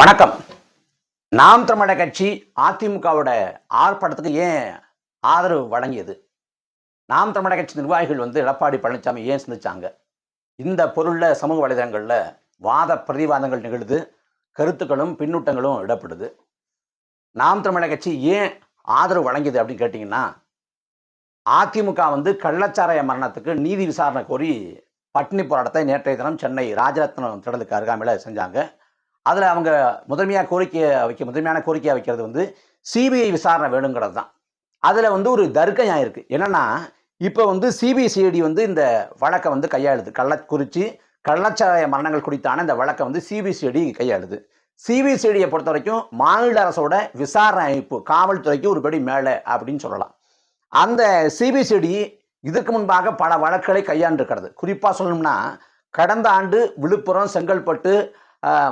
வணக்கம். நாம் தமிழக கட்சி அதிமுகவோட ஆர்ப்பாட்டத்துக்கு ஏன் ஆதரவு வழங்கியது? நாம் தமிழக கட்சி நிர்வாகிகள் வந்து எடப்பாடி பழனிசாமி ஏன் சிந்திச்சாங்க? இந்த பொருளில் சமூக வலைதளங்களில் வாத பிரதிவாதங்கள் நிகழுது கருத்துக்களும் பின்னூட்டங்களும் இடப்படுது. நாம் தமிழக கட்சி ஏன் ஆதரவு வழங்கியது அப்படின்னு கேட்டிங்கன்னா அதிமுக வந்து கள்ளச்சாராய மரணத்துக்கு நீதி விசாரணை கோரி பட்டினி போராட்டத்தை நேற்றைய தினம் சென்னை ராஜரத்னம் திடலுக்கு அருகாமையில் செஞ்சாங்க. அதில் அவங்க முதன்மையாக கோரிக்கையை வைக்க முதன்மையான கோரிக்கையாக வைக்கிறது வந்து சிபிஐ விசாரணை வேணுங்கிறது தான் அதில் வந்து ஒரு தர்க்கம் இருக்குது என்னென்னா இப்போ வந்து சிபிசிஐடி வந்து இந்த வழக்கை வந்து கையாளுது. கள்ளக்குறிச்சி கள்ளச்சாராய மரணங்கள் குறித்தான இந்த வழக்கை வந்து சிபிசிஐடி கையாளுது. சிபிசிஐடியை பொறுத்த வரைக்கும் மாநில அரசோட விசாரணை அமைப்பு காவல்துறைக்கு ஒரு படி மேலே அப்படின்னு சொல்லலாம். அந்த சிபிசிஐடி இதுக்கு முன்பாக பல வழக்குகளை கையாண்டிருக்கிறது. குறிப்பாக சொல்லணும்னா கடந்த ஆண்டு விழுப்புரம் செங்கல்பட்டு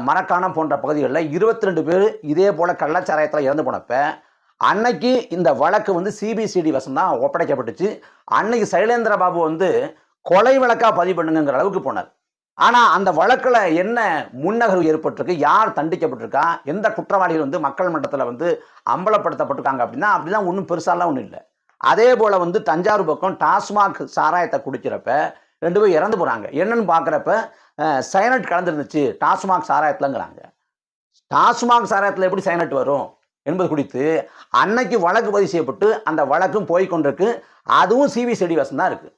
மரக்காணம் போன்ற பகுதிகளில் இருபத்தி ரெண்டு பேர் இதே போல் கள்ளச்சாராயத்தில் இறந்து போனப்ப அன்னைக்கு இந்த வழக்கு வந்து சிபிசிடி வசம் தான் ஒப்படைக்கப்பட்டுச்சு. அன்னைக்கு சைலேந்திர பாபு வந்து கொலை வழக்காக பதிவு பண்ணுங்கிற அளவுக்கு போனார். ஆனால் அந்த வழக்கில் என்ன முன்னகர்வு ஏற்பட்டிருக்கு யார் தண்டிக்கப்பட்டிருக்கா எந்த குற்றவாளிகள் வந்து மக்கள் மன்றத்தில் வந்து அம்பலப்படுத்தப்பட்டிருக்காங்க அப்படின்னா அப்படிலாம் ஒன்றும் பெருசாலாம் ஒன்றும் இல்லை. அதே போல் வந்து தஞ்சாவூர் பக்கம் டாஸ்மாக் சாராயத்தை குடிக்கிறப்ப ரெண்டு பேரும் இறந்து போகிறாங்க என்னன்னு பார்க்குறப்ப சைனட் கலந்துருந்துச்சு. டாஸ்மாக் சாராயத்துலங்கிறாங்க. டாஸ்மாக் சாராயத்தில் எப்படி சைனட் வரும் என்பது குறித்து அன்னைக்கு வழக்கு பதிவு செய்யப்பட்டு அந்த வழக்கும் போய் கொண்டிருக்கு அதுவும் சிவி வசம் தான் இருக்குது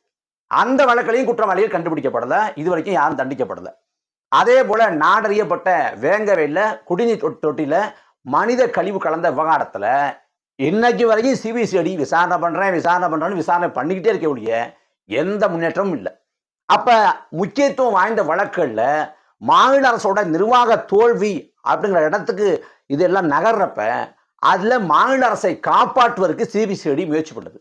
அந்த வழக்கிலையும் குற்றவாளிகள் கண்டுபிடிக்கப்படலை. இது வரைக்கும் யாரும் தண்டிக்கப்படலை. அதே போல் நாடறியப்பட்ட வேங்கவையில் குடிநீர் தொட்டியில் மனித கழிவு கலந்த விவகாரத்தில் இன்னைக்கு வரைக்கும் சிபிசிஐடி விசாரணை பண்ணுறேன் விசாரணை பண்ணுறேன்னு விசாரணை பண்ணிக்கிட்டே இருக்க ஒழிய எந்த முன்னேற்றமும் இல்லை. அப்போ முக்கியத்துவம் வாய்ந்த வழக்குகளில் மாநில அரசோட நிர்வாக தோல்வி அப்படிங்கிற இடத்துக்கு இதெல்லாம் நகர்றப்ப அதில் மாநில அரசை காப்பாற்றுவதற்கு சிபிசிஐடி முயற்சி பண்ணுது.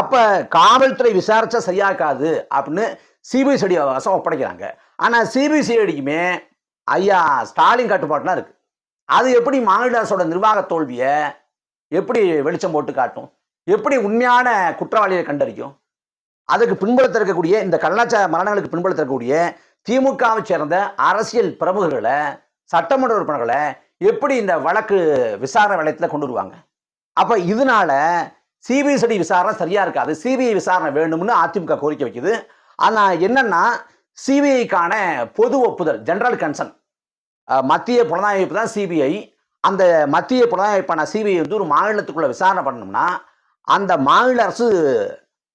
அப்போ காவல்துறை விசாரிச்சா சரியாக்காது அப்படின்னு சிபிசிஐடி அவகாசம் ஒப்படைக்கிறாங்க. ஆனால் சிபிசிஐடிக்குமே ஐயா ஸ்டாலின் கட்டுப்பாட்டுலாம் இருக்குது அது எப்படி மாநில அரசோட நிர்வாக தோல்வியை எப்படி வெளிச்சம் போட்டு காட்டும்? எப்படி உண்மையான குற்றவாளியை கண்டறியும்? அதுக்கு பின்புலத்தில் இருக்கக்கூடிய இந்த கலாச்சார மரணங்களுக்கு பின்புலத்தில் இருக்கக்கூடிய திமுகவை சேர்ந்த அரசியல் பிரமுகர்களை சட்டமன்ற உறுப்பினர்களை எப்படி இந்த வழக்கு விசாரணை வளையத்தில் கொண்டு வருவாங்க? அப்போ இதனால சிபிசிடி விசாரணை சரியாக இருக்காது. சிபிஐ விசாரணை வேணும்னு அதிமுக கோரிக்கை வைக்குது. ஆனால் என்னென்னா சிபிஐக்கான பொது ஒப்புதல் ஜெனரல் கன்சர்ன் மத்திய புலனாய்வு தான் சிபிஐ. அந்த மத்திய புலனாய்வுப்பான சிபிஐ வந்து ஒரு மாநிலத்துக்குள்ளே விசாரணை பண்ணணும்னா அந்த மாநில அரசு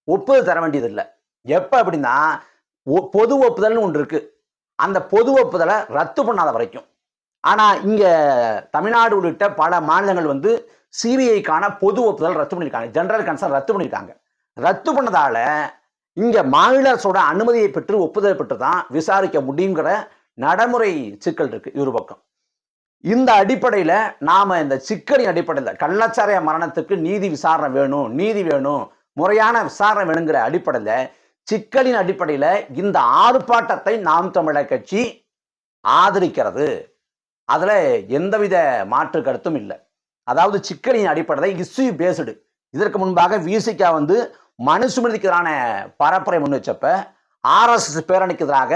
ஒப்புதல் தர வேண்டியதில்லை. எப்போ அப்படின்னா ஒ- பொது ஒப்புதல்னு ஒன்று இருக்குது அந்த பொது ஒப்புதலை ரத்து பண்ணாத வரைக்கும். ஆனால் இங்கே தமிழ்நாடு உள்ளிட்ட பல மாநிலங்கள் வந்து சிபிஐக்கான பொது ஒப்புதல் ரத்து பண்ணியிருக்காங்க ஜென்ரல் கன்சர்ன் ரத்து பண்ணியிருக்காங்க ரத்து பண்ணதால இங்கே மாநில அரசோட அனுமதியை பெற்று ஒப்புதல் பெற்று தான் விசாரிக்க முடியுங்கிற நடைமுறை சிக்கல் இருக்கு இரு பக்கம். இந்த அடிப்படையில் நாம் இந்த சிக்கலின் அடிப்படையில் கள்ளச்சாரைய மரணத்துக்கு நீதி விசாரணை வேணும் நீதி வேணும் முறையான விசாரணை வேணுங்கிற அடிப்படையில் சிக்கலின் அடிப்படையில் இந்த ஆர்ப்பாட்டத்தை நாம் தமிழர் கட்சி ஆதரிக்கிறது. அதில் எந்தவித மாற்று கருத்தும் இல்லை. அதாவது சிக்கலின் அடிப்படையில் இஸ்யூ பேசுடு இதற்கு முன்பாக விசிகா வந்து மனுசுமதிக்கு எதிரான பரப்புரை முன் வச்சப்ப ஆர்எஸ்எஸ் பேரணிக்கு எதிராக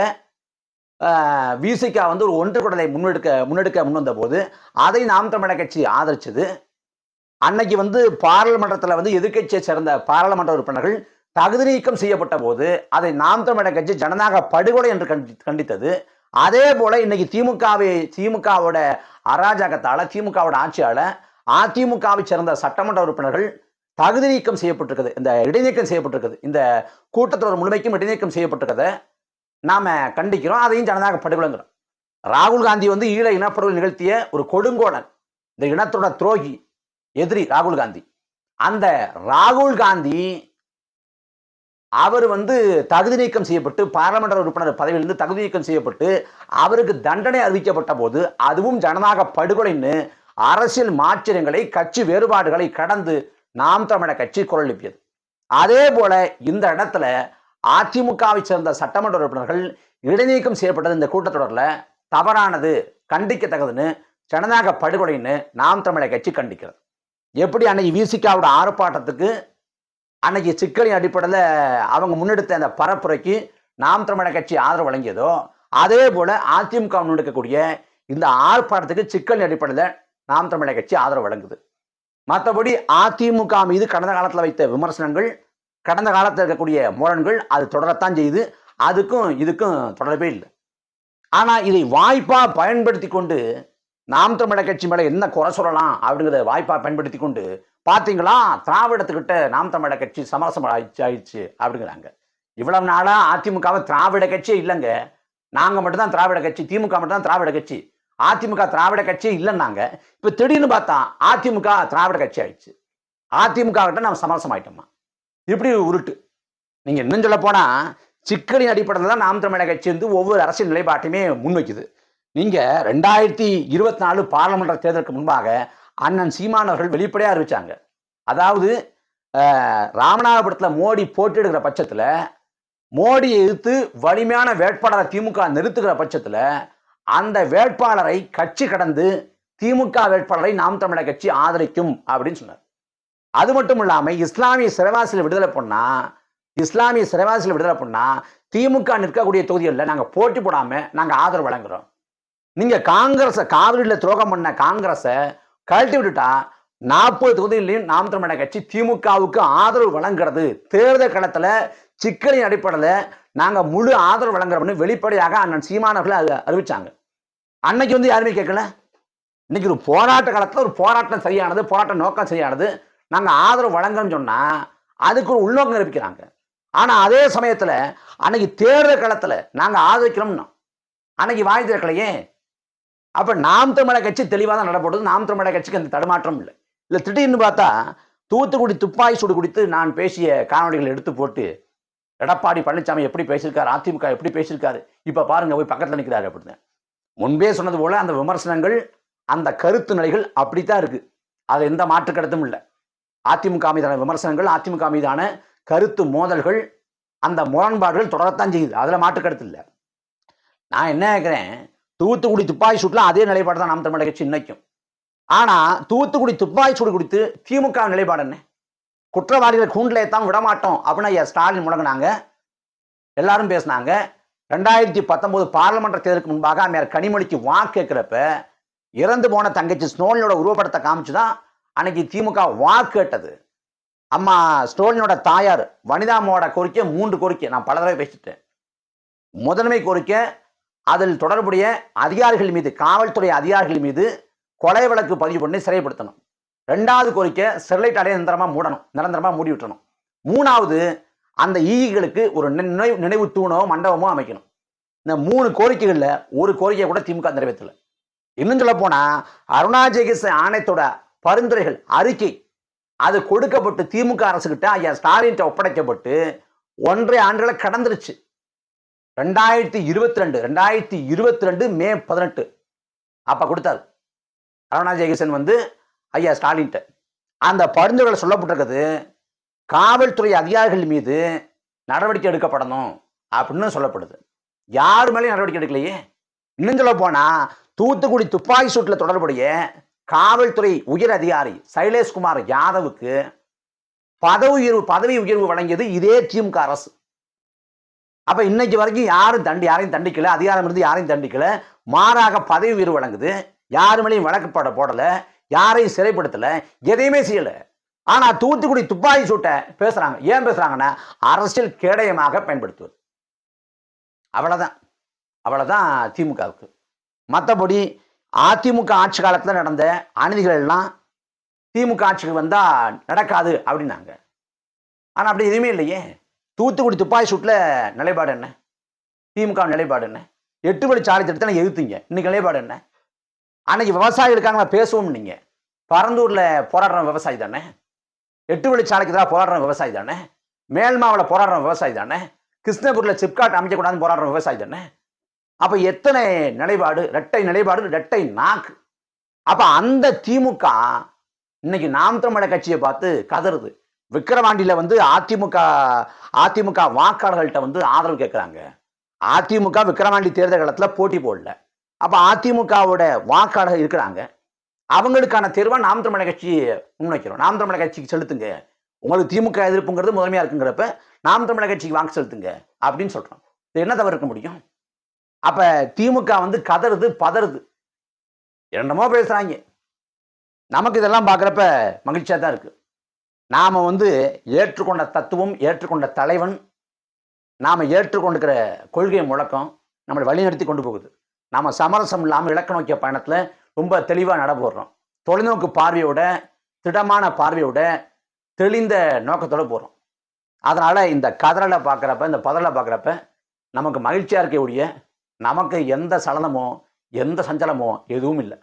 விசிகா வந்து ஒரு ஒன்று குடலை முன்னெடுக்க முன்னெடுக்க முன்வந்த போது அதை நாம் தமிழர் கட்சி ஆதரிச்சது. அன்னைக்கு வந்து பாராளுமன்றத்தில் வந்து எதிர்க்கட்சியை சேர்ந்த பாராளுமன்ற உறுப்பினர்கள் தகுதி நீக்கம் செய்யப்பட்ட போது அதை நாம் தமிழர் கட்சி ஜனநாயக படுகொலை என்று கண்டி கண்டித்தது. அதே போல இன்னைக்கு திமுகவை திமுகவோட அராஜகத்தால திமுகவோட ஆட்சியால அதிமுகவை சேர்ந்த சட்டமன்ற உறுப்பினர்கள் தகுதி நீக்கம் செய்யப்பட்டிருக்குது. இந்த இடைநீக்கம் செய்யப்பட்டிருக்குது. இந்த கூட்டத்தொடர் முழுமைக்கும் இடைநீக்கம் செய்யப்பட்டிருக்கதை நாம கண்டிக்கிறோம். அதையும் ஜனநாயக படுகொலைங்கிறோம். ராகுல் காந்தி வந்து ஈழ இனப்படுகொலை நிகழ்த்திய ஒரு கொடுங்கோடன் இந்த இனத்தோட துரோகி. எதிரி ராகுல் காந்தி. அந்த ராகுல் காந்தி அவர் வந்து தகுதி நீக்கம் செய்யப்பட்டு பாராளுமன்ற உறுப்பினர் பதவியிலிருந்து தகுதி நீக்கம் செய்யப்பட்டு அவருக்கு தண்டனை அறிவிக்கப்பட்ட போது அதுவும் ஜனநாயக படுகொலைன்னு அரசியல் மாற்றங்களை கட்சி வேறுபாடுகளை கடந்து நாம் தமிழர் கட்சி குரல் எழுப்பியது. அதே போல இந்த இடத்துல அதிமுகவை சேர்ந்த சட்டமன்ற உறுப்பினர்கள் இடைநீக்கம் செய்யப்பட்டது இந்த கூட்டத்தொடரில் தவறானது கண்டிக்கத்தக்கதுன்னு ஜனநாயக படுகொலைன்னு நாம் தமிழர் கட்சி கண்டிக்கிறது. எப்படி அன்னைக்கு விசிகாவோட ஆர்ப்பாட்டத்துக்கு அன்னைக்கு சிக்கலின் அடிப்படையில் அவங்க முன்னெடுத்த அந்த பரப்புரைக்கு நாம் தமிழர் கட்சி ஆதரவு வழங்கியதோ அதே போல அதிமுக முன்னெடுக்கக்கூடிய இந்த ஆர்ப்பாட்டத்துக்கு சிக்கலின் அடிப்படையில் நாம் தமிழர் கட்சி ஆதரவு வழங்குது. மற்றபடி அதிமுக மீது கடந்த காலத்தில் வைத்த விமர்சனங்கள் கடந்த காலத்தில் இருக்கக்கூடிய முரண்கள் அது தொடரத்தான் செய்யுது. அதுக்கும் இதுக்கும் தொடர்பே இல்லை. ஆனால் இதை வாய்ப்பாக பயன்படுத்தி கொண்டு நாம் தமிழர் கட்சி மேலே என்ன குறை சொல்லலாம் அப்படிங்கிறத வாய்ப்பாக பயன்படுத்தி கொண்டு பார்த்தீங்களா திராவிடத்துக்கிட்ட நாம் தமிழர் கட்சி சமரசம் ஆயிடுச்சு ஆயிடுச்சு அப்படிங்கிறாங்க. இவ்வளவு நாளாக அதிமுகவை திராவிட கட்சியே இல்லைங்க. நாங்கள் மட்டும்தான் திராவிட கட்சி திமுக மட்டும்தான் திராவிட கட்சி. அதிமுக திராவிட கட்சியே இல்லைன்னாங்க. இப்போ திடீர்னு பார்த்தா அதிமுக திராவிட கட்சி ஆயிடுச்சு. அதிமுக கிட்ட நம்ம சமரசம் ஆயிட்டோமா? இப்படி உருட்டு. நீங்கள் இன்னும் சொல்ல போனால் சிக்கலின் அடிப்படையில் தான் நாம் தமிழக கட்சி வந்து ஒவ்வொரு அரசியல் நிலைப்பாட்டையுமே முன்வைக்குது. நீங்கள் ரெண்டாயிரத்தி இருபத்தி நாலு பாராளுமன்ற தேர்தலுக்கு முன்பாக அண்ணன் சீமான் அவர்கள் வெளிப்படையாக அறிவிச்சாங்க. அதாவது ராமநாதபுரத்தில் மோடி போட்டியிடுகிற பட்சத்தில் மோடியை எதிர்த்து வலிமையான வேட்பாளரை திமுக நிறுத்துகிற பட்சத்தில் அந்த வேட்பாளரை கட்சி கடந்து திமுக வேட்பாளரை நாம் தமிழர் கட்சி ஆதரிக்கும் அப்படின்னு சொன்னார். அது மட்டும் இல்லாமல் இஸ்லாமிய சிறைவாசியில் விடுதலை பண்ணால் இஸ்லாமிய சிறைவாசியில் விடுதலை பண்ணால் திமுக நிற்கக்கூடிய தொகுதிகளில் நாங்கள் போட்டி போடாமல் நாங்கள் ஆதரவு வழங்குகிறோம் நீங்கள் காங்கிரஸை காவிரியில் துரோகம் பண்ண காங்கிரஸை கழட்டி விட்டுட்டா நாற்பது தொகுதியிலையும் நாம் தமிழக கட்சி திமுகவுக்கு ஆதரவு வழங்குறது. தேர்தல் களத்தில் சிக்கலின் அடிப்படையில் நாங்கள் முழு ஆதரவு வழங்குறோம்னு வெளிப்படையாக அண்ணன் சீமானவர்களை அது அறிவிச்சாங்க. அன்னைக்கு வந்து யாருமே கேட்கல? இன்னைக்கு ஒரு போராட்ட காலத்தில் ஒரு போராட்டம் சரியானது போராட்ட நோக்கம் சரியானது. நாங்கள் ஆதரவு வழங்குறோம்னு சொன்னால் அதுக்கு ஒரு உள்நோக்கம் நிரூபிக்கிறாங்க. ஆனால் அதே சமயத்தில் அன்னைக்கு தேர்தல் களத்தில் நாங்கள் ஆதரிக்கிறோம்னா அன்னைக்கு வாய் திறக்கலையே? அப்போ நாம் தமிழர் கட்சி தெளிவாக தான் நடப்படுது நாம் தமிழர் கட்சிக்கு அந்த தடுமாற்றம் இல்லை. இல்லை திடீர்னு பார்த்தா தூத்துக்குடி துப்பாய் சூடு குடித்து நான் பேசிய காணொலிகள் எடுத்து போட்டு எடப்பாடி பழனிசாமி எப்படி பேசியிருக்காரு அதிமுக எப்படி பேசியிருக்காரு இப்போ பாருங்க போய் பக்கத்தில் நிற்கிறாரு அப்படின்னு. முன்பே சொன்னது போல அந்த விமர்சனங்கள் அந்த கருத்து நிலைகள் அப்படித்தான் இருக்கு. அது எந்த மாற்று கருத்தும் இல்லை. அதிமுக மீதான விமர்சனங்கள் அதிமுக மீதான கருத்து மோதல்கள் அந்த முரண்பாடுகள் தொடரத்தான் செய்யுது. அதில் மாற்று கருத்து இல்லை. நான் என்ன கேட்குறேன் தூத்துக்குடி துப்பாக்கி சூட்டில் அதே நிலைப்பாடு தான் நாம் தமிழக கட்சி இன்னைக்கும். ஆனால் தூத்துக்குடி துப்பாக்கி சூடு குறித்து திமுக நிலைப்பாடு என்ன? குற்றவாளிகளை கூண்டிலே தான் விடமாட்டோம் அப்படின்னு ஐயா ஸ்டாலின் முழங்கினாங்க. எல்லாரும் பேசினாங்க. ரெண்டாயிரத்தி பத்தொம்போது பாராளுமன்ற தேர்தலுக்கு முன்பாக அம்மையார் கனிமொழிக்கு வாக்கு கேட்குறப்ப இறந்து போன தங்கச்சி ஸ்னோலினோட உருவப்படத்தை காமிச்சு தான் அன்னைக்கு திமுக வாக்கு கேட்டது. அம்மா ஸ்டோலினோட தாயார் வனிதாமாவோட கோரிக்கை மூன்று கோரிக்கை நான் பல தடவை பேசிட்டேன். முதன்மை கோரிக்கை அதில் தொடர்புடைய அதிகாரிகள் மீது காவல்துறை அதிகாரிகள் மீது கொலை வழக்கு பதிவு பண்ணி சிறைப்படுத்தணும். ரெண்டாவது கோரிக்கை ஸ்டெர்லைட் அடைய நிரந்தரமாக மூடணும். நிரந்தரமாக மூடி விட்டணும் மூணாவது அந்த ஈகளுக்கு ஒரு நினைவு நினைவு தூணோ மண்டபமோ அமைக்கணும். இந்த மூணு கோரிக்கைகளில் ஒரு கோரிக்கையை கூட திமுக நிறைவேற்றல. இன்னும் சொல்ல போனால் அருணாச்சல ஆணையத்தோட பரிந்துரைகள் அறிக்கை அது கொடுக்கப்பட்டு திமுக அரசுக்கிட்ட ஐயா ஸ்டாலின்கிட்ட ஒப்படைக்கப்பட்டு ஒன்றரை ஆண்டுகளை கடந்துருச்சு. ரெண்டாயிரத்தி இருபத்தி ரெண்டு ரெண்டாயிரத்தி இருபத்தி ரெண்டு மே பதினெட்டு. அப்போ கொடுத்தாரு. அருணா ஜெயகிருஷ்ணன் வந்து ஐயா ஸ்டாலின்ட்ட. அந்த பரிந்துரைகள் சொல்லப்பட்டிருக்குது. காவல்துறை அதிகாரிகள் மீது நடவடிக்கை எடுக்கப்படணும் அப்படின்னு சொல்லப்படுது. யார் மேலேயும் நடவடிக்கை எடுக்கலையே. இன்னும் சொல்ல போனால் தூத்துக்குடி துப்பாக்கி சூட்டில் தொடர்புடைய காவல்துறை உயர் அதிகாரி சைலேஷ்குமார் யாதவுக்கு பதவி உயர்வு பதவி உயர்வு வழங்கியது இதே திமுக அரசு. அப்ப இன்னைக்கு வரைக்கும் யாரும் தண்டி யாரையும் தண்டிக்கல. அதிகாரம் இருந்து யாரையும் தண்டிக்கல. மாறாக பதவி உயர்வு வழங்குது. யாரு மேலேயும் வழக்குப்பட போடல. யாரையும் சிறைப்படுத்தல. எதையுமே செய்யல. ஆனா தூத்துக்குடி துப்பாக்கி சூட்டை பேசுறாங்க. ஏன் பேசுறாங்கன்னா அரசியல் கேடயமாக பயன்படுத்துவது. அவ்வளவுதான். அவ்வளவுதான் திமுகவுக்கு. மற்றபடி அதிமுக ஆட்சி காலத்தில் நடந்த அநீதிகள் எல்லாம் திமுக ஆட்சிக்கு வந்தா நடக்காது அப்படின்னாங்க. ஆனா அப்படி எதுவுமே இல்லையே. தூத்துக்குடி துப்பாக்கி சூட்டில் நிலைப்பாடு என்ன? திமுக நிலைப்பாடு என்ன? எட்டு வழி சாலை திட்டத்தை எதிர்த்தீங்க. இன்னைக்கு நிலைப்பாடு என்ன? அன்னைக்கு விவசாயிகளுக்காக நான் பேசுவோம் நீங்கள் பரந்தூரில் போராடுற விவசாயி தானே? எட்டு வழி சாலைக்கு எதிராக போராடுற விவசாயி தானே? மேல்மாவில் போராடுற விவசாயி தானே? கிருஷ்ணபுரியில் சிப்காட் அமைக்கக்கூடாதுன்னு போராடுற விவசாயி தானே? அப்போ எத்தனை நிலைப்பாடு? ரெட்டை நிலைப்பாடு ரெட்டை நாக்கு. அப்போ அந்த திமுக இன்னைக்கு நாம் தமிழர் கட்சியை பார்த்து கதறுது. விக்கிரவாண்டியில் வந்து அதிமுக அதிமுக வாக்காளர்கள்ட்ட வந்து ஆதரவு கேட்குறாங்க அதிமுக விக்கிரவாண்டி தேர்தல் காலத்தில் போட்டி போடல. அப்போ அதிமுகவோட வாக்காளர்கள் இருக்கிறாங்க. அவங்களுக்கான தேர்வை நாம் தமிழக கட்சி முன்வைக்கிறோம். நாம் தமிழக கட்சிக்கு செலுத்துங்க. உங்களுக்கு திமுக எதிர்ப்புங்கிறது முதன்மையாக இருக்குங்கிறப்ப நாம் தமிழக கட்சிக்கு வாக்கு செலுத்துங்க அப்படின்னு சொல்கிறோம் இது என்ன தவிர இருக்க முடியும்? அப்போ திமுக வந்து கதறுது பதறுது. என்னமோ பேசுகிறாங்க நமக்கு இதெல்லாம் பார்க்குறப்ப மகிழ்ச்சியாக தான் இருக்குது நாம் வந்து ஏற்றுக்கொண்ட தத்துவம் ஏற்றுக்கொண்ட தலைவன் நாம் ஏற்றுக்கொண்டுக்கிற கொள்கை முழக்கம் நம்மளை வழிநடத்தி கொண்டு போகுது. நாம் சமரசம் இல்லாமல் இலக்க நோக்கிய பயணத்தில் ரொம்ப தெளிவாக நடப்போடுறோம் தொலைநோக்கு பார்வையோட திடமான பார்வையோட தெளிந்த நோக்கத்தோடு போகிறோம் அதனால் இந்த கதறலை பார்க்குறப்ப இந்த பதறலை பார்க்குறப்ப நமக்கு மகிழ்ச்சியாக இருக்கக்கூடிய நமக்கு எந்த சலனமோ எந்த சஞ்சலமோ எதுவும் இல்லை.